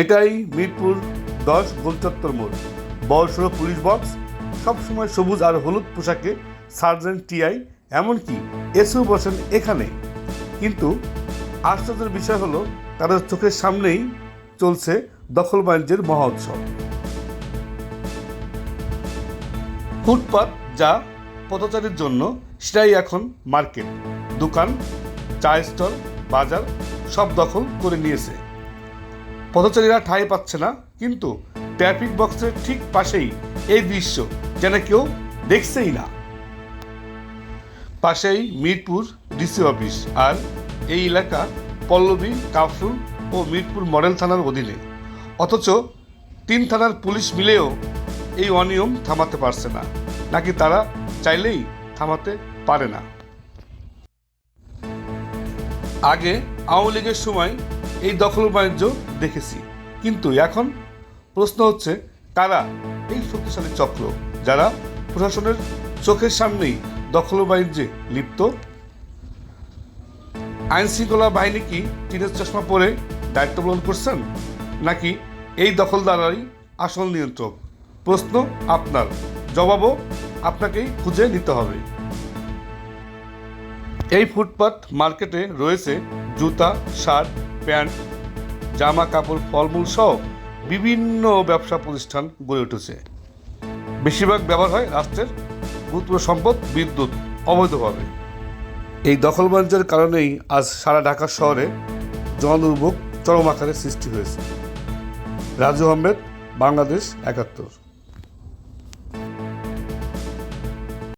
এটাই মিরপুর দশ গোলচত্বর মোড়। বড়সড় পুলিশ বক্স, সবসময় সবুজ আর হলুদ পোশাকে সার্জেন্ট টিআই, এমনকি এসও বসেন এখানে। কিন্তু আশ্চর্যের বিষয় হলো, তাদের চোখের সামনেই চলছে দখল বাণিজ্যের মহা উৎসব। ফুটপাত যা পথচারীর জন্য সেটাই এখন মার্কেট। দোকান চা স্টল, বাজার, সব দখল করে নিয়েছে। পথচারীরা ঠাঁই পাচ্ছে না, কিন্তু ট্রাফিক বক্সের ঠিক পাশেই এই দৃশ্য, যেন কেউ দেখছেই না। পাশেই মিরপুর ডিসি অফিস আর এই এলাকা পল্লবী, কাফরুল ও মিরপুর মডেল থানার অধীনে। অথচ তিন থানার পুলিশ মিলেও এই অনিয়ম থামাতে পারছে না, নাকি তারা চাইলেই থামাতে পারে না। আগে আওয়ামী লীগের সময় এই দখল বাণিজ্য দেখেছি। কিন্তু এখন প্রশ্ন হচ্ছে, কারা এই শক্তিশালী চক্র যারা প্রশাসনের চোখের সামনেই দখল বাণিজ্যে লিপ্ত? আইন শৃঙ্খলা বাহিনী কি টিনের চশমা পরে দায়িত্ব পালন করছেন, নাকি এই দখলদারাই আসল নিয়ন্ত্রক? প্রশ্ন আপনার। জবাবও আপনাকেই খুঁজে নিতে হবে। এই ফুটপাত মার্কেটে রয়েছে জুতা, শার্ট প্যান্ট, জামা, কাপড়, ফলমূল সহ বিভিন্ন ব্যবসা প্রতিষ্ঠান গড়ে উঠেছে। বেশিরভাগ ব্যবহার হয় রাষ্ট্রের গুরুত্বপূর্ণ সম্পদ, বিদ্যুৎ অবৈধভাবে। এই দখলবাণিজ্যের কারণেই আজ সারা ঢাকা শহরে জনদুর্ভোগ চরম আকারে সৃষ্টি হয়েছে। রাজু আহমেদ, বাংলাদেশ একাত্তর।